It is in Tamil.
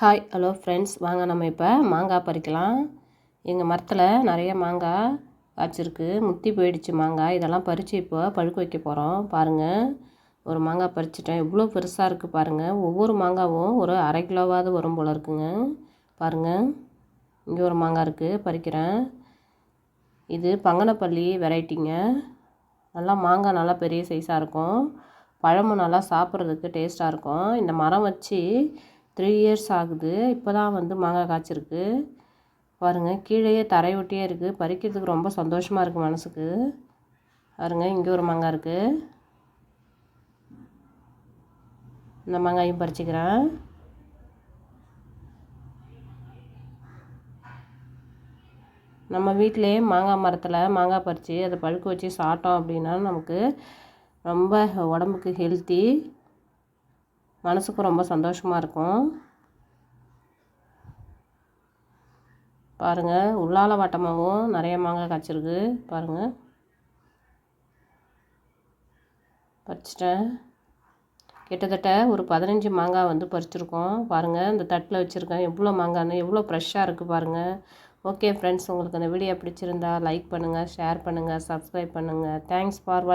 ஹாய் ஹலோ ஃப்ரெண்ட்ஸ் வாங்க நம்ம இப்போ மாங்காய் பறிக்கலாம். எங்கள் மரத்தில் நிறைய மாங்காய் காய்ச்சிருக்கு. முத்தி போயிடுச்சு மாங்காய். இதெல்லாம் பறித்து இப்போ பழுக்க வைக்க போகிறோம் பாருங்கள் ஒரு மாங்காய் பறிச்சிட்டேன். இவ்வளோ பெருசாக இருக்குது பாருங்கள் ஒவ்வொரு மாங்காவும் ஒரு அரை கிலோவாவது வரும் போல் இருக்குங்க. பாருங்கள் இங்கே ஒரு மாங்காய் இருக்குது பறிக்கிறேன். இது பங்கனப்பள்ளி வெரைட்டிங்க. நல்லா மாங்காய் நல்லா பெரிய சைஸாக இருக்கும். பழமும் நல்லா சாப்பிட்றதுக்கு டேஸ்ட்டாக இருக்கும். இந்த மரம் வச்சு த்ரீ இயர்ஸ் ஆகுது. இப்போ தான் வந்து மாங்காய் காய்ச்சிருக்கு. பாருங்கள் கீழேயே தரை ஒட்டியே இருக்குது பறிக்கிறதுக்கு ரொம்ப சந்தோஷமாக இருக்குது மனசுக்கு. பாருங்கள் இங்கே ஒரு மாங்காய் இருக்குது இந்த மாங்காயும் பறிச்சிக்கிறேன். நம்ம வீட்டிலே மாங்காய் மரத்தில் மாங்காய் பறித்து அதை பழுக்க வச்சு சாப்பிட்டோம் அப்படின்னா நமக்கு ரொம்ப உடம்புக்கு ஹெல்த்தி மனசுக்கும் ரொம்ப சந்தோஷமாக இருக்கும். பாருங்கள் உள்ளால வட்டமாகவும் நிறைய மாங்காய் காய்ச்சிருக்கு. பாருங்கள் பறிச்சிட்டேன். கிட்டத்தட்ட ஒரு பதினஞ்சு மாங்காய் வந்து பறிச்சிருக்கோம். பாருங்கள் இந்த தட்டில் வச்சுருக்கேன் எவ்வளோ மாங்காய்னு எவ்வளோ ஃப்ரெஷ்ஷாக இருக்குது பாருங்கள் ஓகே ஃப்ரெண்ட்ஸ் உங்களுக்கு அந்த வீடியோ பிடிச்சிருந்தா லைக் பண்ணுங்கள் ஷேர் பண்ணுங்கள் சப்ஸ்கிரைப் பண்ணுங்கள் தேங்க்ஸ் ஃபார் வாட்ச்